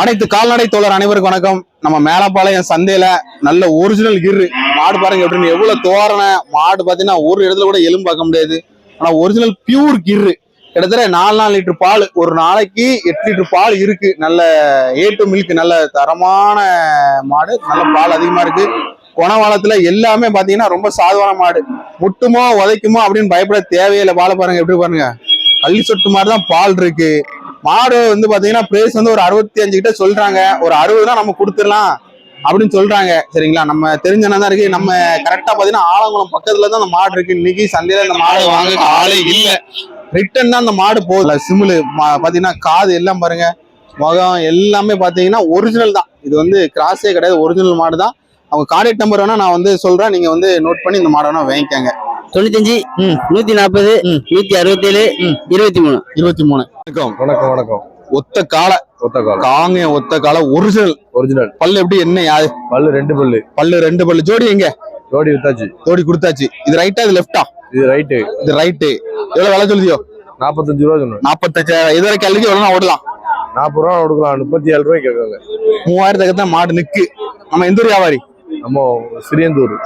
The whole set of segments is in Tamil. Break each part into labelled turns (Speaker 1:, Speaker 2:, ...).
Speaker 1: அனைத்து கால்நடை தோழர் அனைவருக்கும் வணக்கம். நம்ம மேலப்பாளையம் சந்தையில நல்ல ஒரிஜினல் கிர். மாடு பாருங்க எப்படின்னு எவ்வளவு தோரண மாடு பாத்தீங்கன்னா ஒரு இடத்துல கூட எலும்பு பார்க்க முடியாது. ஆனா ஒரிஜினல் பியூர் கிர். கிட்டத்தட்ட நாலு நாலு லிட்டர் பால் ஒரு நாளைக்கு எட்டு லிட்டர் பால் இருக்கு. நல்ல ஏ டு மில்க் நல்ல தரமான மாடு. நல்ல பால் அதிகமா இருக்கு. குணவாளத்துல எல்லாமே பாத்தீங்கன்னா ரொம்ப சாதுவான மாடு. முட்டுமோ உதைக்குமோ அப்படின்னு பயப்பட தேவையில்லை. பாலை பாருங்க எப்படி பாருங்க. கள்ளி சொட்டு மாதிரி தான் பால் இருக்கு. மாடு வந்து பாத்தீங்கன்னா பிரைஸ் வந்து ஒரு அறுபத்தி அஞ்சு கிட்ட சொல்றாங்க. ஒரு அறுபதுனா நம்ம கொடுத்துடலாம் அப்படின்னு சொல்றாங்க. சரிங்களா? நம்ம தெரிஞ்சனா தான் இருக்கு. நம்ம கரெக்டா பாத்தீங்கன்னா ஆலங்குளம் பக்கத்துல தான் அந்த மாடு இருக்கு. இன்னைக்கு சந்தையில இந்த மாடு வாங்க ஆளே இல்ல. ரிட்டன் தான் அந்த மாடு போகுது. சிமிலு பாத்தீங்கன்னா காது எல்லாம் பாருங்க. முகம் எல்லாமே பாத்தீங்கன்னா ஒரிஜினல் தான். இது வந்து கிராஸே கிடையாது. ஒரிஜினல் மாடு தான். அவங்க கான்டாக்ட் நம்பர் வேணா நான் வந்து சொல்றேன். நீங்க வந்து நோட் பண்ணி இந்த மாடை வேணா வாங்கிக்கோங்க.
Speaker 2: தொண்ணூத்தஞ்சு
Speaker 1: ம்.
Speaker 2: நூத்தி நாற்பது. நூத்தி அறுபத்தேழு. இருபத்தி மூணு.
Speaker 1: இருபத்தி மூணு. வணக்கம்.
Speaker 3: வணக்கம் வணக்கம்.
Speaker 1: ஒத்த காலை
Speaker 3: ஒத்த காலம்
Speaker 1: காங்க ஒத்த காலை ஒரிஜினல்
Speaker 3: ஒரிஜினல்
Speaker 1: பல்லு எப்படி என்ன யாது
Speaker 3: பல்லு ரெண்டு பல்லு.
Speaker 1: பல்லு ரெண்டு பல்லு. ஜோடி எங்க?
Speaker 3: ஜோடி வித்தாச்சு.
Speaker 1: ஜோடி கொடுத்தாச்சு. இது ரைட்டா இது லெஃப்டா
Speaker 3: இது ரைட்டு
Speaker 1: இது ரைட்டு எவ்வளவு விலை சொல்லுதியோ?
Speaker 3: நாற்பத்தஞ்சு ரூபா சொன்னேன்.
Speaker 1: நாற்பத்தஞ்சாயிரம் இதுவரை கல்லுக்கு எவ்வளவு ஓடலாம்?
Speaker 3: நாற்பது ரூபா கொடுக்கலாம். முப்பத்தி ஏழு ரூபாய் கேட்காங்க
Speaker 1: மூவாயிரத்துக்கு தான் மாடு நிக்கு. நம்ம எந்த ஊர் வியாபாரி?
Speaker 3: நம்ம சிறியந்தூர்.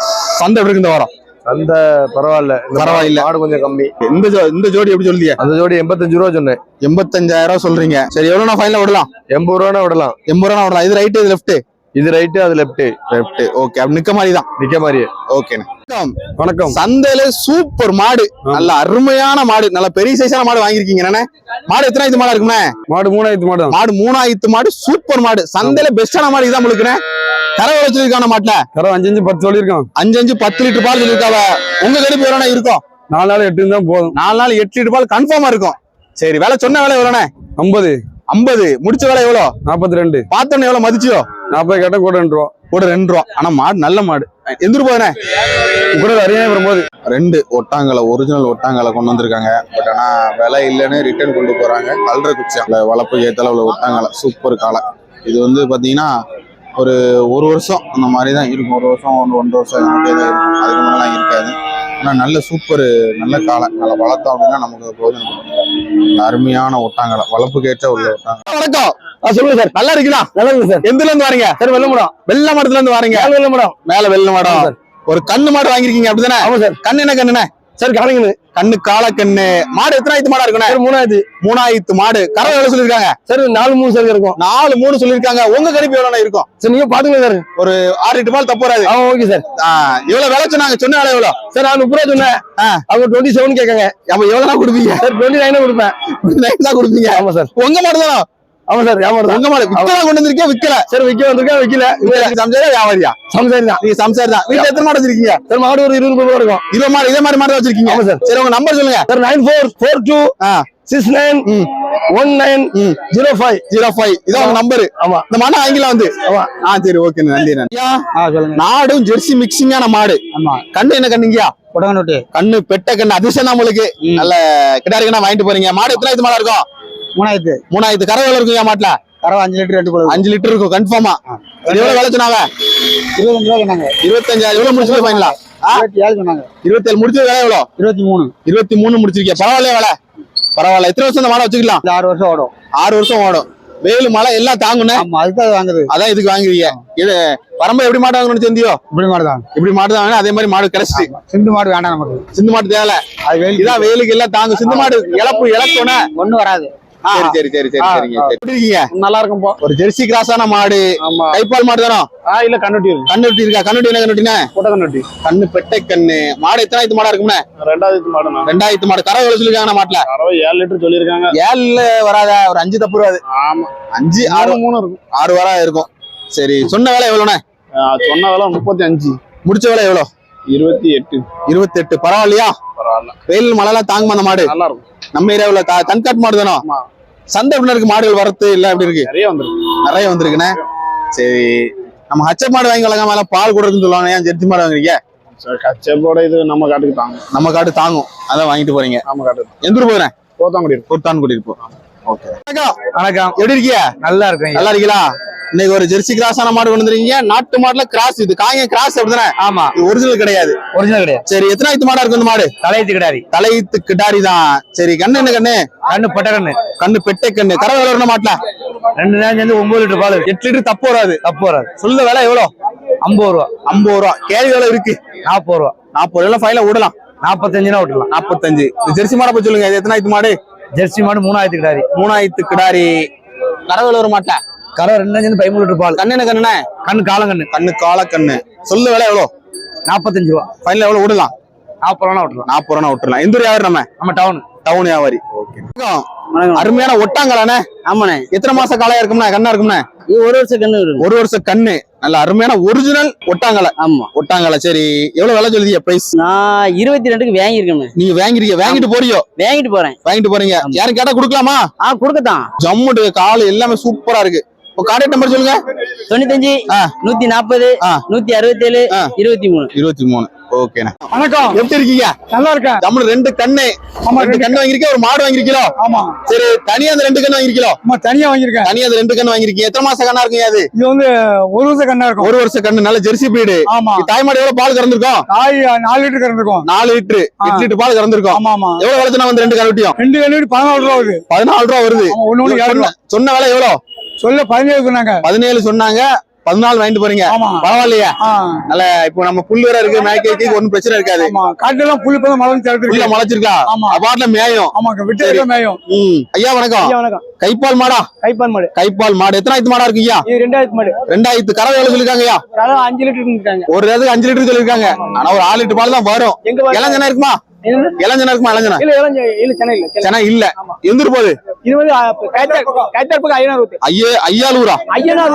Speaker 1: சந்தை எப்படி இந்த வாரம்?
Speaker 3: அந்த பரவாயில்ல.
Speaker 1: பரவாயில்ல.
Speaker 3: மாடு கொஞ்சம் கம்மி.
Speaker 1: இந்த ஜோ இந்த ஜோடி எப்படி சொல்லுதிய
Speaker 3: அந்த ஜோடி எண்பத்தஞ்சு ரூபா சொன்னேன்.
Speaker 1: எண்பத்தஞ்சாயிரம் ரூபாய் சொல்றீங்க. சரி எவ்வளவு நான் ஃபைனல விடலாம்?
Speaker 3: எண்பது ரூபானா விடலாம்.
Speaker 1: எண்பது ரூபா விடலாம். இது ரைட்டு இது லெஃப்ட்
Speaker 3: இது ரைட்டு அது லெப்ட்
Speaker 1: லெஃப்ட் ஓகே நிக்க மாதிரி தான்.
Speaker 3: நிக்க மாதிரியே.
Speaker 1: ஓகே
Speaker 3: வணக்கம்.
Speaker 1: சந்தையில சூப்பர் மாடு. நல்ல அருமையான மாடு. நல்ல பெரிய சைஸான மாடு வாங்கிருக்கீங்க மாடு எத்தனை இது மாடா இருக்குமே
Speaker 3: மாடு மூணாயிரத்து மாடு
Speaker 1: மாடு மூணாயிரத்து மாடு சூப்பர் மாடு. சந்தையில பெஸ்டான மாடு இதான் முழுக்கிறேன் கரை வச்சிருக்கான மாட்டுல.
Speaker 3: தரம் அஞ்சு அஞ்சு பத்து சொல்லியிருக்கோம்.
Speaker 1: அஞ்சு அஞ்சு பத்து லிட்டர் பால் சொல்லிருக்காவ உங்க கடுப்பு எவ்வளோ இருக்கும்?
Speaker 3: நாலு நாள் எட்டு தான் போதும்.
Speaker 1: நாலு நாள் எட்டு லிட்டர் பால் கன்ஃபார்மா இருக்கும். சரி விலை சொன்ன விலை எவ்வளோண்ணே?
Speaker 3: ஐம்பது.
Speaker 1: ஐம்பது. முடிச்ச விலை எவ்வளோ?
Speaker 3: நாற்பத்தி ரெண்டு.
Speaker 1: பார்த்தோன்னே எவ்வளோ? மதிச்சியோ?
Speaker 3: நாற்பது கேட்டா கூட ரெண்டு ரூபா
Speaker 1: கூட ரெண்டு ரூபா ஆனா மாடு நல்ல மாடு. எந்திரு போதுனே
Speaker 3: கூட அரியாயம் வரும்போது.
Speaker 1: ரெண்டு ஒட்டாங்கலை ஒரிஜினல் ஒட்டாங்கலை கொண்டு வந்திருக்காங்க. பட் ஆனா விலை இல்லைன்னு ரிட்டர்ன் கொண்டு போறாங்க. கல்ற குச்சி அந்த வளர்ப்பு ஏத்தல உள்ள ஒட்டாங்கலை. சூப்பர் காலை. இது வந்து பாத்தீங்கன்னா ஒரு ஒரு வருஷம் அந்த மாதிரி தான் இருக்கும். ஒரு வருஷம் ஒன்று ஒன்றரை வருஷம் அதுக்கு மேலாம் இருக்காது. ஆனா நல்ல சூப்பர் நல்ல காலை நல்லா வளர்த்தோம் அப்படின்னா நமக்கு போதும். அருமையான ஒட்டாங்கலை. வளர்ப்புக்கு ஏற்ற உள்ள ஒட்டாங்கலை. வணக்கம்.
Speaker 3: சொல்லுங்க சார்.
Speaker 1: நல்லா இருக்குதா?
Speaker 3: நல்லா இருக்கு சார்.
Speaker 1: எந்த இருந்து வரீங்க?
Speaker 3: சார் வெள்ள மடம்
Speaker 1: வெள்ள மடத்துல இருந்து வரீங்க
Speaker 3: வெள்ள மடம்
Speaker 1: மேல வெள்ள
Speaker 3: ஆமா
Speaker 1: மடம்
Speaker 3: சார்.
Speaker 1: ஒரு கண்ணு மாடு வாங்கிருக்கீங்க அப்படிதானே?
Speaker 3: ஆமா சார்.
Speaker 1: கண்ணு என்ன கண்ணுண்ணே
Speaker 3: சார் காணிங்க
Speaker 1: கண்ணு கால கண்ணு. மாடு எத்தனாயிரத்து மாடா இருக்குண்ணே?
Speaker 3: சார் மூணாயிரத்து.
Speaker 1: மூணாயிரத்து மாடு. கறவை எவ்வளவு சொல்லிருக்காங்க
Speaker 3: சார் நாலு மூணு சார் இருக்கும்.
Speaker 1: நாலு மூணு சொல்லிருக்காங்க உங்க கணிப்பு எவ்வளவு இருக்கும்?
Speaker 3: சார் நீங்க பாத்துங்க சார்.
Speaker 1: ஒரு ஆறு லிட்டர் பால் தப்பு வராது
Speaker 3: ஓகே சார்.
Speaker 1: எவ்வளவு விலை சொன்னாங்க. சொன்ன விலை எவ்வளவு?
Speaker 3: சார் நான் முப்பது ரூபா சொன்னேன். அவங்க டுவெண்ட்டி செவன் கேட்காங்க.
Speaker 1: அப்ப எவ்வளவு கொடுப்பீங்க?
Speaker 3: சார் டுவெண்ட்டி நைன் கொடுப்பேன்.
Speaker 1: நைன் தான் கொடுப்பீங்க?
Speaker 3: ஆமா சார்.
Speaker 1: உங்க மாடு தானே?
Speaker 3: ஆமா சார் ஏமாறு
Speaker 1: உங்க மாடு விக்கலாம் கொண்டு வந்திருக்கேன் விக்கல.
Speaker 3: சார் விக்க வந்திருக்கேன் விக்கல.
Speaker 1: சம்சாரியா வியாபாரியா?
Speaker 3: சம்சாரி தான்.
Speaker 1: நீங்க சம்சாரி தான். வீட்டுல எத்தனை மாடு வச்சிருக்கீங்க?
Speaker 3: சார் மாடு ஒரு இருபது ரூபாய் இருக்கும்.
Speaker 1: இருபது மாடு இதே மாதிரி மாடு வச்சிருக்கீங்க?
Speaker 3: ஆமா சார்.
Speaker 1: சரி உங்க நம்பர் சொல்லுங்க.
Speaker 3: Sir nine four four two six nine. One nine. Zero five
Speaker 1: zero five இதான் உங்க நம்பர்
Speaker 3: ஆமா.
Speaker 1: இந்த மாடு வாங்கிக்கலாம் வந்து.
Speaker 3: ஆமா.
Speaker 1: ஆ சரி ஓகே நன்றி நன்றி. நாடும் ஜெர்சி மிக்சிங்கான மாடு.
Speaker 2: ஆமா.
Speaker 1: கண்ணு என்ன கண்ணுங்கயா கண்ணு பெட்ட கண்ணு. அதிர்ஷ்டம் தான் உங்களுக்கு. நல்ல கிடாரிக்கனா வாங்கிட்டு போறீங்க. மாடு எத்தனை இது மாடா இருக்கும்?
Speaker 2: மூணாயிரத்து.
Speaker 1: மூணாயிரத்து கரை எவ்வளவு இருக்குங்க மாட்டுல.
Speaker 2: கறவை அஞ்சு லிட்டர் ரெண்டு
Speaker 1: அஞ்சு லிட்டர் இருக்கும் கன்ஃபார்மா எவ்வளவு விலை சொன்னாங்க?
Speaker 2: இருபத்தஞ்சு ரூபா சொன்னாங்க.
Speaker 1: இருபத்தஞ்சாயிரம். எவ்வளவு முடிச்சு ஃபைனலா
Speaker 2: இருபத்தி ஏழு சொன்னாங்க.
Speaker 1: இருபத்தேழு முடிச்சது விலை எவ்வளவு?
Speaker 2: இருபத்தி மூணு.
Speaker 1: இருபத்தி மூணு முடிச்சிருக்கீங்க. பரவாயில்ல விலை? பரவாயில்ல. எத்தனை வருஷம் இந்த மாடை வச்சுக்கலாம்?
Speaker 2: ஆறு வருஷம் ஓடும்.
Speaker 1: ஆறு வருஷம் ஓடும். வெயில் மழை எல்லாம் தாங்குனே
Speaker 2: ஆமா அதுக்கு அது வாங்குது.
Speaker 1: அதான் இதுக்கு வாங்குறீங்க. இது பரம்பரை எப்படி மாடு வாங்கணும்னு தெரிஞ்சியோ
Speaker 2: இப்படி மாடு தான்.
Speaker 1: இப்படி மாடு தான் அதே மாதிரி மாடு கிடைச்சிட்டு
Speaker 2: சிந்து மாடு வேண்டாம் நமக்கு.
Speaker 1: சிந்து மாடு தேவை
Speaker 2: அது வெயில்
Speaker 1: இதான் வெயிலுக்கு எல்லாம் தாங்கும். சிந்து மாடு இழப்பு இழப்புன
Speaker 2: ஒண்ணும் வராது.
Speaker 1: சரி சரி சரி சரி
Speaker 2: ஆ,
Speaker 1: சரிங்க சரி. எப்படி இருக்கீங்க?
Speaker 3: நல்லா இருக்கும் போ.
Speaker 1: ஒரு ஜெர்சி கிராஸான மாடு. கைப்பால் மாடு தானோ?
Speaker 3: ஆ இல்ல கண்ணுட்டி இருக்கு.
Speaker 1: கண்ணுட்டி இருக்கா? கண்ணுட்டி என்ன கண்ணுட்டினே
Speaker 3: கூட்ட கண்ணுட்டி.
Speaker 1: கண்ணு பெட்டை கண்ணு. மாடு எத்தனாயிரத்து மாடா இருக்கும்னே?
Speaker 3: மாடு
Speaker 1: ரெண்டாயிரத்து மாடு. கரை எவ்வளவு சொல்லிருக்காங்க மாட்டுல?
Speaker 3: ஏழு லிட்டர்
Speaker 1: வராத? ஒரு அஞ்சு தப்பு வராது.
Speaker 3: ஆமா.
Speaker 1: அஞ்சு ஆறு
Speaker 3: மூணு இருக்கும்.
Speaker 1: ஆறு வரா இருக்கும். சரி சொன்ன வேலை எவ்வளோண்ணே?
Speaker 3: சொன்ன விலை முப்பத்தி அஞ்சு
Speaker 1: முடிச்ச வேலை எவ்வளோ?
Speaker 3: இருபத்தி எட்டு.
Speaker 1: இருபத்தெட்டு. பரவாயில்லையா?
Speaker 3: பரவாயில்ல.
Speaker 1: வெயில் மழைலாம் தாங்குமா அந்த மாடு?
Speaker 3: நல்லா இருக்கும்.
Speaker 1: நம்ம ஏரியாவில் தன்காட் மாடு தானோ?
Speaker 3: ஆமா.
Speaker 1: சந்தை எப்படி இருக்கு மாடுகள் வரத்து இல்ல எப்படி இருக்கு?
Speaker 3: நிறைய வந்துருக்கு.
Speaker 1: நிறைய வந்திருக்குண்ணே. சரி நம்ம ஹச்ச மாடு வாங்கி வளர்க்காம எல்லாம் பால் கூட இருக்குன்னு சொல்லுவாங்க ஏன் ஜெர்சி மாடு வாங்குறீங்க?
Speaker 3: கச்சேப்போட இது நம்ம காட்டுக்கு தாங்க
Speaker 1: நம்ம காடு தாங்கும். அதான் வாங்கிட்டு போறீங்க.
Speaker 3: நம்ம காட்டுக்கு
Speaker 1: எந்த ஊர் போறேன்
Speaker 3: போத்தாங்குடி இருக்கு.
Speaker 1: பொருத்தான் கூட்டிட்டு போ ஓகே வணக்கம். எப்படி இருக்கீங்க?
Speaker 2: நல்லா இருக்கும்
Speaker 1: நல்லா இருக்கீங்களா? இன்னைக்கு ஒரு ஜெர்சி கிராஸான மாடு கொண்டு வந்துருக்கீங்க. நாட்டு மாடுல கிராஸ் இது காங்க கிராஸ் அப்படிதானே?
Speaker 2: ஆமா.
Speaker 1: ஒரிஜினல் கிடையாது.
Speaker 2: ஒரிஜினல் கிடையாது.
Speaker 1: சரி எத்தனை ஐத்து மாடா இருக்கு இந்த மாடு?
Speaker 2: தலையத்து கிடையாது
Speaker 1: தலையீத்து கிடாரி தான் சரி கண்ணு என்ன கண்ணு?
Speaker 2: கண்ணு பட்ட கண்ணு.
Speaker 1: கண்ணு பெட்டை கண்ணு. எவ்வளவு வரணும் மாட்டல?
Speaker 2: ரெண்டு நேரம் சேர்ந்து ஒன்பது லிட்டர் பால்
Speaker 1: எட்டு லிட்டர் தப்பு வராது.
Speaker 2: தப்பு வராது.
Speaker 1: சொல்லுத விலை எவ்வளவு?
Speaker 2: ஐம்பது ரூபா.
Speaker 1: ஐம்பது ரூபா. கேள்வி எவ்வளவு இருக்கு.
Speaker 2: நாற்பது ரூபா.
Speaker 1: நாற்பது ரூபா. ஃபைல விடலாம்
Speaker 2: நாற்பத்தஞ்சுனா விட்டுலாம்
Speaker 1: நாற்பத்தஞ்சு. ஜெர்சி மாடை போய் சொல்லுங்க. இது எத்தனை ஐத்து மாடு?
Speaker 2: ஜெர்சி மாடு மூணாயிரத்து கிடையாது
Speaker 1: மூணாயிரத்து கிடாரி. கறவை வர மாட்டா.
Speaker 2: கரை ரெண்டு சேர்ந்து பதிமூணு லிட்டர் பால்.
Speaker 1: கண்ணு கண்ணுண்ணே?
Speaker 2: கண்ணு காலங்கண்ணு
Speaker 1: கண்ணு. கால கண்ணு. சொல்லு விலை எவ்வளோ?
Speaker 2: நாற்பத்தஞ்சு ரூபா.
Speaker 1: ஃபைனல் எவ்வளவு விடலாம்?
Speaker 2: நாற்பது ரூபா விட்டுலாம்
Speaker 1: நாற்பது ரூபா விட்டுறலாம். எந்த ஊர் வியாபாரி நம்ம?
Speaker 2: நம்ம டவுன்
Speaker 1: டவுன் வியாபாரி. அருமையான ஒட்டாங்களாண்ணே.
Speaker 4: ஆமாண்ணே.
Speaker 1: எத்தனை மாச காலையா இருக்கும்ண்ணே? கண்ணா இருக்கும்ண்ணே?
Speaker 4: ஒரு வருஷம் கண்ணு
Speaker 1: ஒரு வருஷம் கண்ணு. நல்ல அருமையான ஒரிஜினல் ஒட்டாங்கலை.
Speaker 4: ஆமா.
Speaker 1: ஒட்டாங்கலை. சரி எவ்வளவு விலை சொல்லுதீங்க பிரைஸ்
Speaker 4: நான் இருபத்தி ரெண்டுக்கு வாங்கியிருக்கேன்.
Speaker 1: நீங்க வாங்கிருக்கீங்க வாங்கிட்டு போறியோ?
Speaker 4: வாங்கிட்டு போறேன்.
Speaker 1: வாங்கிட்டு போறீங்க. யாரும் கேட்டா கொடுக்கலாமா?
Speaker 4: ஆ கொடுக்கத்தான்.
Speaker 1: ஜம்முட்டு கால் எல்லாமே சூப்பரா இருக்கு. கான்டாக்ட் நம்பர் சொல்லுங்க.
Speaker 4: தொண்ணூத்தஞ்சு. நூத்தி நாற்பது. நூத்தி அறுபத்தி ஏழு. இருபத்தி மூணு
Speaker 1: இருபத்தி மூணு ஓகேண்ணே
Speaker 2: வணக்கம்.
Speaker 1: எப்படி இருக்கீங்க?
Speaker 2: நல்லா இருக்கேன்.
Speaker 1: ஜம்முனு ரெண்டு கண்ணு.
Speaker 2: ஆமா
Speaker 1: ரெண்டு கண்ணு வாங்கிருக்கீங்க ஒரு மாடு வாங்கிருக்கீங்களோ
Speaker 2: ஆமா.
Speaker 1: சரி தனியா அந்த ரெண்டு கண்ணு வாங்கிருக்கீங்களோ
Speaker 2: ஆமா தனியா வாங்கியிருக்கேன்.
Speaker 1: தனியா அந்த ரெண்டு கண்ணு வாங்கிருக்கீங்க எத்தனை மாசம் கண்ணா இருக்குங்க அது?
Speaker 2: இது வந்து ஒரு வருஷம் கண்ணா இருக்கும்.
Speaker 1: ஒரு வருஷம் கண்ணு நல்ல ஜெர்சி பிரீடு
Speaker 2: ஆமா.
Speaker 1: தாய்மாடு எவ்வளவு பால் கறந்துருக்கோம்?
Speaker 2: தாய் நாலு லிட்டர் கறந்துருக்கும்.
Speaker 1: நாலு லிட்டரு. எட்டு லிட்டர் பால் கறந்துருக்கோம்.
Speaker 2: ஆமா ஆமா.
Speaker 1: எவ்வளவு வளர்த்துனா வந்து ரெண்டு கருட்டியும்
Speaker 2: ரெண்டு கண்ணு பதினாலு ரூபா வருது.
Speaker 1: பதினாலு ரூபா வருது.
Speaker 2: ரூபா.
Speaker 1: சொன்ன- சொன்ன விலை எவ்வளவு?
Speaker 2: சொல்ல பதினேழு சொன்னாங்க.
Speaker 1: பதினேழு சொன்னாங்க. பதினாலு வாங்கிட்டு போறீங்க. பரவாயில்லையா. நல்ல இப்போ நம்ம புல் வேற இருக்கு. மேய்க்கு ஒன்னும் பிரச்சனை இருக்காது.
Speaker 2: மலர்ந்து
Speaker 1: புல்ல
Speaker 2: திறந்துருக்கு
Speaker 1: முளைச்சிருக்கா?
Speaker 2: ஆமா.
Speaker 1: பாட்டுல மேயும்.
Speaker 2: விட்டு மேயும்.
Speaker 1: ஐயா வணக்கம். கைப்பால் மாடா?
Speaker 2: கைப்பான் மாடு.
Speaker 1: கைப்பால் மாடு. எத்தனை ஆயிரத்து மாடா இருக்கு ஐயா?
Speaker 2: ரெண்டாயிரத்து மாடு.
Speaker 1: ரெண்டாயிரத்து. கறவை எவ்வளவு சொல்லிருக்காங்க ஐயா?
Speaker 2: அஞ்சு லிட்டர்
Speaker 1: ஒரு இடத்துக்கு அஞ்சு லிட்டர் சொல்லிருக்காங்க. ஆனா ஒரு ஆறு லிட்டர் பால் தான் வரும்.
Speaker 2: எங்க பால்?
Speaker 1: இளஞ்சனா இருக்குமா?
Speaker 2: என்னது?
Speaker 1: இளஞ்சனா இருக்குமா இளஞ்சனா
Speaker 2: இல்ல இளஞ்ச இல்ல சென்னை இல்ல சென்னை.
Speaker 1: சென்னை இல்ல. எந்திரு போகுது?
Speaker 2: இது வந்து கைத்தார் கைத்தார் பக்கம் ஐயனார் ஊத்து.
Speaker 1: ஐயே ஐயாலூரா?
Speaker 2: ஐயனார்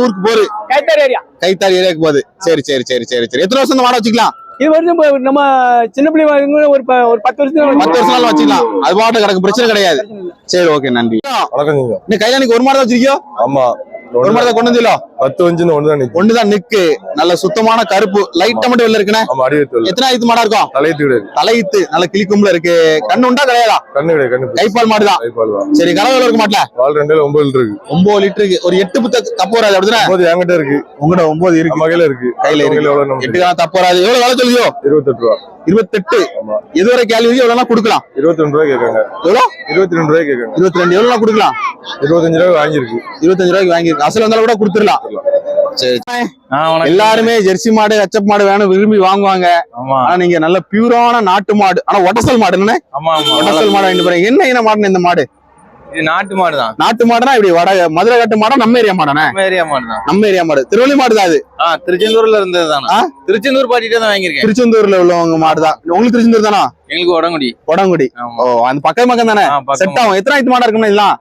Speaker 1: ஊருக்கு போகுது
Speaker 2: கைத்தார் ஏரியா.
Speaker 1: கைத்தாரி ஏரியாக்கு போகுது. சரி சரி சரி சரி சரி. எத்தனை வருஷம் இந்த மாடை வச்சுக்கலாம்?
Speaker 2: இது வருஷம் நம்ம சின்ன பிள்ளை ஒரு ஒரு பத்து வருஷம்
Speaker 1: பத்து வருஷம் நாள் வச்சுக்கலாம். அது பாட்டு கிடக்கு பிரச்சனை கிடையாது. சரி ஓகே நன்றி.
Speaker 5: வணக்கம் நீங்க.
Speaker 1: கையில ஒரு மாடு தான் வச்சிருக்கியோ?
Speaker 5: ஆமா.
Speaker 1: ஒரு மாடு தான் கொண்டு வந்துலோ
Speaker 5: பத்து வஞ்சுன்னு ஒண்ணுதான் நிக்கும்
Speaker 1: ஒண்ணுதான் நிக்கு. நல்ல சுத்தமான கருப்பு. லைட்டா மட்டும் வெளில
Speaker 5: வைத்து
Speaker 1: எத்தனை ஆயிரத்து மாடா இருக்கும்?
Speaker 5: தலையத்து
Speaker 1: தலையித்து. நல்ல கிளிக்கும்புல இருக்கு. கண்ணு உண்டா கிடையாதா?
Speaker 5: கண்ணு கிடையாது கண்ணு
Speaker 1: கைப்பால்
Speaker 5: கைப்பால் தான்.
Speaker 1: சரி கலவை இருக்க மாட்டல?
Speaker 5: பால் ரெண்டுல ஒன்பது லிட்டர் இருக்கு.
Speaker 1: ஒன்பது லிட்டருக்கு ஒரு எட்டு புத்த தப்பு வராது அப்படிதானே?
Speaker 5: என்கிட்ட இருக்கு.
Speaker 1: உங்கள்கிட்ட ஒன்பது இருக்கு.
Speaker 5: நம்ம கையில இருக்கு.
Speaker 1: கையில இருக்கு. எட்டு தப்பு வராது. எவ்வளவு வேலை சொல்லுதியோ
Speaker 5: இருபத்தெட்டு ரூபா.
Speaker 1: இருபத்தெட்டு.
Speaker 5: ஆமா.
Speaker 1: எதுவரை கேள்வி எவ்வளவு கொடுக்கலாம்.
Speaker 5: இருபத்தி ரெண்டு ரூபாய் கேட்காங்க இருபத்தி ரெண்டு ரூபாய் கேட்காங்க
Speaker 1: இருபத்தி ரெண்டு. எவ்வளவு கொடுக்கலாம்?
Speaker 5: இருபத்தஞ்சு ரூபாய் வாங்கியிருக்கு.
Speaker 1: இருபத்தஞ்சு ரூபாய்க்கு வாங்கிருக்கு அசல் வந்தாலும் கூட கொடுத்துடலாம். சரி எல்லாருமே ஜெர்சி மாடு ஹச்சப் மாடு வேணும் விரும்பி வாங்குவாங்க.
Speaker 6: ஆமா.
Speaker 1: ஆனா நீங்க நல்ல பியூரான நாட்டு மாடு. ஆனா ஒட்டசல் மாடு என்ன
Speaker 6: ஆமா ஆமா.
Speaker 1: ஒட்டசல் மாடு வாங்கிட்டு போறீங்க. என்ன இன மாடுன்னு இந்த மாடு?
Speaker 6: இது நாட்டு மாடு தான்
Speaker 1: நாட்டு மாடுனா இப்படி வட மதுரை காட்டு மாடா நம்ம ஏரியா மாடானே
Speaker 6: நம்ம ஏரியா மாடு தான்
Speaker 1: நம்ம ஏரியா மாடு. திருவள்ளி மாடு தான் அது?
Speaker 6: ஆ திருச்செந்தூர்ல இருந்தது தானே? திருச்செந்தூர் பாட்டிட்டே தான் வாங்கியிருக்கேன்.
Speaker 1: திருச்செந்தூர்ல உள்ளவங்க மாடு தான் உங்களுக்கு திருச்செந்தூர் தானா?
Speaker 6: எங்களுக்கு உடங்குடி
Speaker 1: உடங்குடி
Speaker 6: ஆமா.
Speaker 1: ஓ அந்த பக்கம் பக்கம் தானே. செட் ஆகும். எத்தனை ஆயிரத்து மாடா இருக்கும்னா இதெல்லாம்?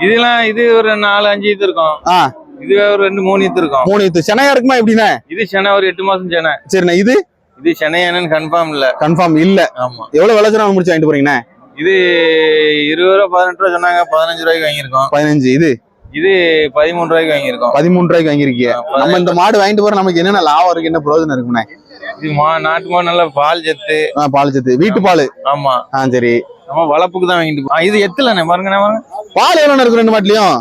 Speaker 6: இதெல்லாம் இது ஒரு நாலு அஞ்சு இது இருக்கும்.
Speaker 1: ஆ.
Speaker 6: இது ஒரு ரெண்டு மூணு இது இருக்கும்.
Speaker 1: மூணு இது சென்னையா இருக்குமா எப்படின்னா
Speaker 6: இது சென்னை ஒரு எட்டு மாசம் சென்னை.
Speaker 1: சரிண்ணா இது?
Speaker 6: இது சென்னை என்னன்னு கன்ஃபார்ம் இல்ல.
Speaker 1: கன்ஃபார்ம் இல்ல.
Speaker 6: ஆமா.
Speaker 1: எவ்வளவு விளைச்சல் முடிச்சு வாங்கிட்டு போறீங்கண்ணே?
Speaker 6: இது இருபது ரூபா பதினெட்டு ரூபா சொன்னாங்க பதினஞ்சு ரூபாய்க்கு வாங்கியிருக்கோம்.
Speaker 1: பதினஞ்சு இது?
Speaker 6: இது பதிமூணு ரூபாய்க்கு வாங்கியிருக்கோம்.
Speaker 1: பதிமூணு ரூபாய்க்கு வாங்கிருக்கீங்க
Speaker 6: ஆ,
Speaker 1: நம்ம இந்த மாடு வாங்கிட்டு போற நமக்கு என்னென்ன லாபம் இருக்கு என்ன பிரயோஜனம் இருக்குண்ணே?
Speaker 6: இது மா நாட்டு மாடு நல்ல பால் சத்து.
Speaker 1: பால் சத்து. வீட்டு பால்.
Speaker 6: ஆமா.
Speaker 1: ஆ சரி.
Speaker 6: நம்ம வளப்புக்கு தான் வாங்கிட்டு இது எத்துலண்ணே பாருங்க.
Speaker 1: பால் எவ்வளவு இருக்கு ரெண்டு மாட்டுலயும்?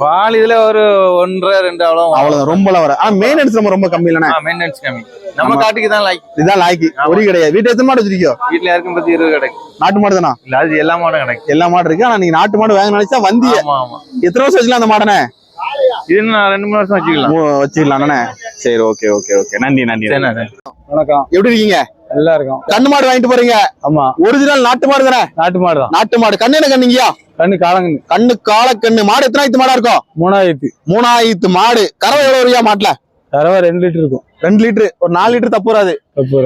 Speaker 6: பால் இதுல ஒரு ஒன்றரை ரெண்டு அவ்வளோ
Speaker 1: அவ்வளவு ரொம்பலாம் வர ஆனா மெயின்டெனன்ஸ் நம்ம ரொம்ப கம்மி இல்லைண்ணே?
Speaker 6: மெயின்டெனன்ஸ் கம்மி. நம்ம. காட்டுக்கு தான் லைக்
Speaker 1: இதுதான் லாய்க்கு ஒரு கிடையாது வீட்டு எத்தனை மாடு வச்சிருக்கியோ?
Speaker 6: வீட்டுல யாருக்கும் பத்தி இருபது கிடைக்கும்
Speaker 1: நாட்டு மாடு தானா?
Speaker 6: இல்ல அது எல்லா மாடும் கிடைக்கும்.
Speaker 1: எல்லா மாடு இருக்கு. ஆனா நீங்க நாட்டு மாடு வாங்க நினைச்சா வந்திய
Speaker 6: ஆமா ஆமா.
Speaker 1: எத்தனை வருஷம் வச்சுக்கலாம் அந்த மாடனே?
Speaker 6: இது நான் ரெண்டு மூணு வருஷம் வச்சுக்கலாம்.
Speaker 1: வச்சுக்கலாம் சரி ஓகே ஓகே ஓகே நன்றி நன்றி
Speaker 2: வணக்கம்.
Speaker 1: எப்படி இருக்கீங்க?
Speaker 2: நல்லா இருக்கும்.
Speaker 1: கண்ணு மாடு வாங்கிட்டு போறீங்க?
Speaker 2: ஆமா.
Speaker 1: ஒரிஜினல் நாட்டு மாடு தானே?
Speaker 2: நாட்டு மாடு தான்.
Speaker 1: நாட்டு மாடு. கண்ணு என்ன கண்ணுங்கயா
Speaker 2: கண்ணு காலங்கண்ணு.
Speaker 1: கண்ணு கால கண்ணு மாடு எத்தனை ஆயிரத்து மாடா இருக்கும்?
Speaker 2: மூணாயிரத்து.
Speaker 1: மூணாயிரத்து மாடு. கறவை எவ்வளவு வருயா மாட்டுல?
Speaker 2: தரவா ரெண்டு லிட்டர் இருக்கும்.
Speaker 1: ரெண்டு லிட்டர். ஒரு நாலு லிட்டர் தப்பு வராது.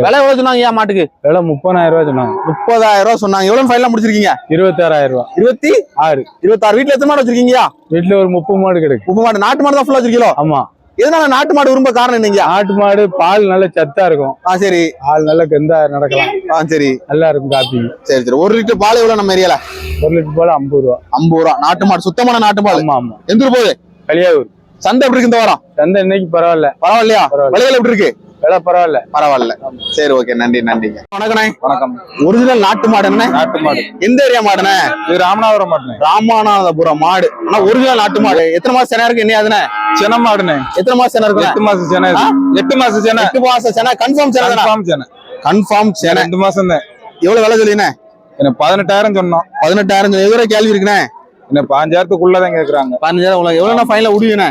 Speaker 1: விலை எவ்வளவு சொன்னாங்க ஏன் மாட்டுக்கு?
Speaker 2: விலை முப்பதாயிரம் ரூபாய் சொன்னாங்க.
Speaker 1: முப்பதாயிரம் ரூபாய் சொன்னாங்க. எவ்வளவு ஃபைனலா முடிச்சிருக்கீங்க?
Speaker 2: இருபத்தாறாயிரம் ரூபாய்.
Speaker 1: இருபத்தி?
Speaker 2: ஆறு.
Speaker 1: இருபத்தாறு. வீட்டுல எத்தனை மாடு வச்சிருக்கீங்கயா
Speaker 2: வீட்டுல ஒரு முப்பது மாடு கிடைக்கும்
Speaker 1: உப்பு மாடு. நாட்டு மாடு தான் ஃபுல்லா வச்சிருக்கீங்களோ?
Speaker 2: ஆமா.
Speaker 1: எதனால நாட்டு மாடு விரும்ப காரணம் என்னங்க?
Speaker 2: நாட்டு மாடு பால் நல்ல சத்தா இருக்கும்.
Speaker 1: ஆ சரி.
Speaker 2: பால் நல்ல கெந்தா நடக்கலாம்.
Speaker 1: ஆ சரி.
Speaker 2: நல்லா இருக்கும் காப்பி.
Speaker 1: சரி சரி. ஒரு லிட்டர் பால் எவ்வளவு நம்ம ஏரியால?
Speaker 2: ஒரு லிட்டர் பால் ஐம்பது ரூபா.
Speaker 1: ஐம்பது ரூபா. நாட்டு மாடு சுத்தமான நாட்டு பால்
Speaker 2: ஆமா ஆமா.
Speaker 1: எந்த போகுது?
Speaker 2: கலியாவூர்.
Speaker 1: சந்தை எப்படி இருக்கு இந்த வாரம்?
Speaker 2: சந்தை இன்னைக்கு பரவாயில்ல.
Speaker 1: பரவாயில்லையா?
Speaker 2: பரவாயில்ல.
Speaker 1: விலைகள் எப்படி இருக்கு?
Speaker 6: விலை பரவாயில்ல.
Speaker 1: பரவாயில்ல. சரி ஓகே. நன்றி நன்றிங்க. வணக்கண்ணே.
Speaker 6: வணக்கம்.
Speaker 1: ஒரிஜினல் நாட்டு மாடு என்ன
Speaker 6: நாட்டு மாடு.
Speaker 1: எந்த ஏரியா மாடுண்ணே?
Speaker 6: இது ராமநாதபுரம் மாடுனே
Speaker 1: ராமநாதபுரம் மாடு. ஆனா ஒரிஜினல் நாட்டு மாடு. எத்தனை மாசம் சென இருக்கு? என்ன அதுனே
Speaker 6: சென மாடுனே
Speaker 1: எத்தனை மாசம் சென இருக்கு?
Speaker 6: எட்டு மாசம் சென. எட்டு மாசம் சென
Speaker 1: எட்டு மாசம் சென கன்ஃபார்ம் சென
Speaker 6: கன்ஃபார்ம் சென
Speaker 1: கன்ஃபார்ம் சென
Speaker 6: ரெண்டு மாசம் தான்
Speaker 1: எவ்வளவு விலை சொல்லினே?
Speaker 6: எனக்கு பதினெட்டாயிரம் சொன்னோம்.
Speaker 1: பதினெட்டாயிரம் எவ்வளவு கேள்வி இருக்குண்ணே?
Speaker 6: எனக்கு பாஞ்சாயிரத்துக்குள்ளதான் கேக்குறாங்க.
Speaker 1: பதினஞ்சாயிரம் எவ்வளவு ஃபைனல விடுவீண்ணே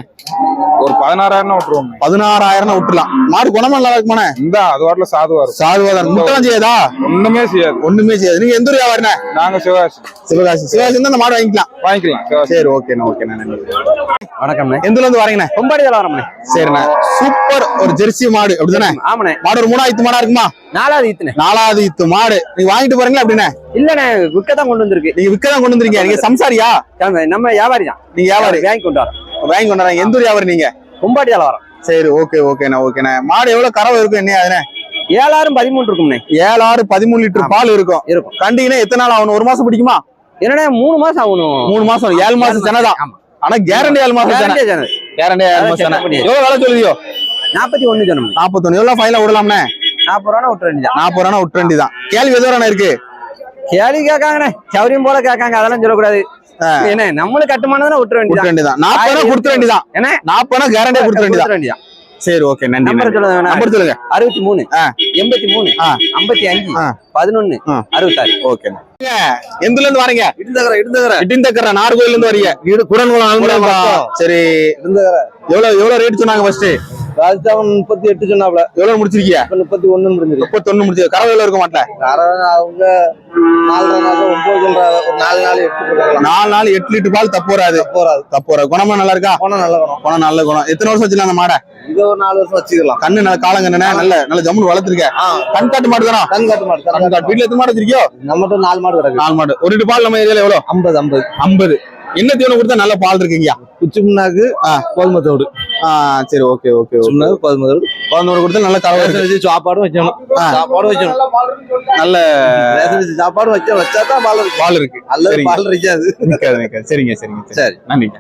Speaker 6: ஒரு பதினாறாயிரம் விட்டுருவோம்
Speaker 1: பதினாறாயிரம் விட்டுலாம் மாடு குணமா நல்லா இருக்குமாண்ணே?
Speaker 6: இந்த அது வாட்டில சாதுவா இருக்கும்.
Speaker 1: சாதுவாதான் முட்டெல்லாம் செய்யாதா?
Speaker 6: ஒண்ணுமே செய்யாது.
Speaker 1: ஒண்ணுமே செய்யாது. நீங்க எந்த ஊர் வியாபாரிண்ணே?
Speaker 6: நாங்க சிவகாசி.
Speaker 1: சிவகாசி. சிவகாசி இருந்தா அந்த மாடு வாங்கிக்கலாம்.
Speaker 6: வாங்கிக்கலாம்.
Speaker 1: சரி ஓகேண்ணா ஓகேண்ணா நன்றி.
Speaker 4: வணக்கம்ண்ணே.
Speaker 1: எந்த இருந்து வரீங்கண்ணே?
Speaker 4: கொம்பாடி தலை வரம்ண்ணே.
Speaker 1: சரிண்ணே. சூப்பர் ஒரு ஜெர்சி மாடு. அப்படிதானே
Speaker 4: ஆமாண்ணே.
Speaker 1: மாடு ஒரு மூணாயிரத்து மாடா இருக்குமா?
Speaker 4: நாலாவது ஈத்துண்ணே.
Speaker 1: நாலாவது இத்து மாடு. நீங்க வாங்கிட்டு போறீங்களா அப்படின்னா
Speaker 4: இல்லண்ணே விற்க தான் கொண்டு வந்திருக்கு.
Speaker 1: நீங்க விற்க தான் கொண்டு வந்திருக்கீங்க. நீங்க சம்சாரியா?
Speaker 4: நம்ம வியாபாரி தான்.
Speaker 1: நீங்க வியாபாரி.
Speaker 4: வாங்கி கொண்டு வரோம்.
Speaker 1: வாங்கி கொண்டு வராங்க எந்த ஊர் நீங்க?
Speaker 4: கொம்பாடி தலை வரோம்
Speaker 1: சரி ஓகே ஓகேண்ணா ஓகேண்ணா மாடு எவ்வளவு கறவை இருக்கும் என்ன அதுனே
Speaker 4: ஏழாயிரம் பதிமூணு இருக்கும்ண்ணே.
Speaker 1: ஏழு ஆறு பதிமூணு லிட்டர் பால் இருக்கும்.
Speaker 4: இருக்கும்.
Speaker 1: கண்டிங்கன்னா எத்தனை நாள் ஆகணும்? ஒரு மாசம் பிடிக்குமா?
Speaker 4: என்னண்ணே மூணு மாசம் ஆகணும்.
Speaker 1: மூணு மாசம் ஏழு மாசம் செனதான் ஆனா கேரண்டி ஏழு மாசம். கேரண்டி ஏழு மாசம். எவ்வளவு வேலை சொல்லுதியோ?
Speaker 4: நாற்பத்தி ஒண்ணு சொன்னோம்.
Speaker 1: நாற்பத்தொன்னு எவ்வளவு ஃபைனல விடலாம்னே
Speaker 4: நாற்பது ரூபா விட்டு வேண்டியதான்
Speaker 1: நாற்பது ரூபா விட்டு வேண்டி தான் கேள்வி எது வரானே இருக்கு?
Speaker 4: கேள்வி கேட்காங்கண்ணே. சௌரியம் போல கேட்காங்க. அதெல்லாம் சொல்லக்கூடாது. என்ன நம்மளுக்கு கட்டுமானதானே விட்டு
Speaker 1: விட்டு
Speaker 4: வேண்டியதான்
Speaker 1: நாற்பது ரூபா கொடுத்துட வேண்டியதான்
Speaker 4: என்ன
Speaker 1: நாற்பது ரூபா கேரண்டியா கொடுத்துட வேண்டியதான் சரி ஓகே நன்றி
Speaker 4: நம்பர். சொல்லுங்க
Speaker 1: நம்பர் சொல்லுங்க.
Speaker 4: அறுபத்தி மூணு. எண்பத்தி மூணு. ஐம்பத்தி அஞ்சு. பதினொன்னு. அறுபத்தாறு.
Speaker 1: ஓகே எந்துல இருந்து வரீங்க?
Speaker 4: இடுந்தகர இடுந்தகர
Speaker 1: இட்டிந்தக்கர நார்கோயில இருந்து வரீங்க.
Speaker 4: வீடு குடன்குளம்.
Speaker 1: சரி. எவ்வளவு எவ்வளவு ரேட் சொன்னாங்க ஃபர்ஸ்ட்
Speaker 4: ராஜஸ்தான் முப்பத்தி எட்டு சொன்னாப்ல.
Speaker 1: எவ்வளவு முடிச்சிருக்கீங்க
Speaker 4: இப்ப முப்பத்தி ஒண்ணு முடிஞ்சிருக்கு.
Speaker 1: முப்பத்தொன்னு முடிச்சு கறவை எவ்வளவு இருக்க மாட்டேன்.
Speaker 4: அவங்க நாலரை நாள் ஒன்பது சொல்றாங்க ஒரு நாலு நாள் எட்டு
Speaker 1: நாலு நாள் எட்டு லிட்டர் பால் தப்பு வராது. தப்பு வராது. குணமா நல்லா இருக்கா?
Speaker 4: போனா நல்ல வரும்
Speaker 1: குணம் நல்ல குணம். எத்தனை வருஷம் வச்சுலாம் அந்த மாடை?
Speaker 4: இது ஒரு நாலு வருஷம் வச்சுக்கலாம்.
Speaker 1: கண்ணு நல்ல காலங்கண்ணே நல்ல நல்ல ஜம்முன்னு வளர்த்துருக்க. கண் காட்டு மாடு தானா?
Speaker 4: கண் காட்டு மாடு
Speaker 1: கண் காட்டு வீட்டுல எத்தனை மாடு வச்சிருக்கியோ?
Speaker 4: நம்மகிட்ட நாலு மாடு கிடக்கு.
Speaker 1: நாலு மாடு. ஒரு லிட்டர் பால் நம்ம ஏரியால எவ்வளவு
Speaker 4: ஐம்பது ஐம்பது.
Speaker 1: ஐம்பது. என்ன தீவனம் கொடுத்தா நல்ல பால் இருக்குங்கய்யா?
Speaker 4: குச்சி
Speaker 1: ஆ.
Speaker 4: கோதுமை தோடு
Speaker 1: சரி ஓகே ஓகே
Speaker 4: முன்னாக்கு கோதுமை தோடு
Speaker 1: பதினோரு கொடுத்தா நல்ல
Speaker 4: ரேஷன் வச்சு சாப்பாடும் வைக்கணும். சாப்பாடும் வைக்கணும்.
Speaker 1: நல்ல
Speaker 4: வச்சு சாப்பாடும் வச்சா வச்சா தான் பால் இருக்கு.
Speaker 1: பால் இருக்கு. சரிங்க.
Speaker 4: பால் இருக்காது.
Speaker 1: சரிங்க சரிங்க.
Speaker 4: சரி.
Speaker 1: நன்றிங்க.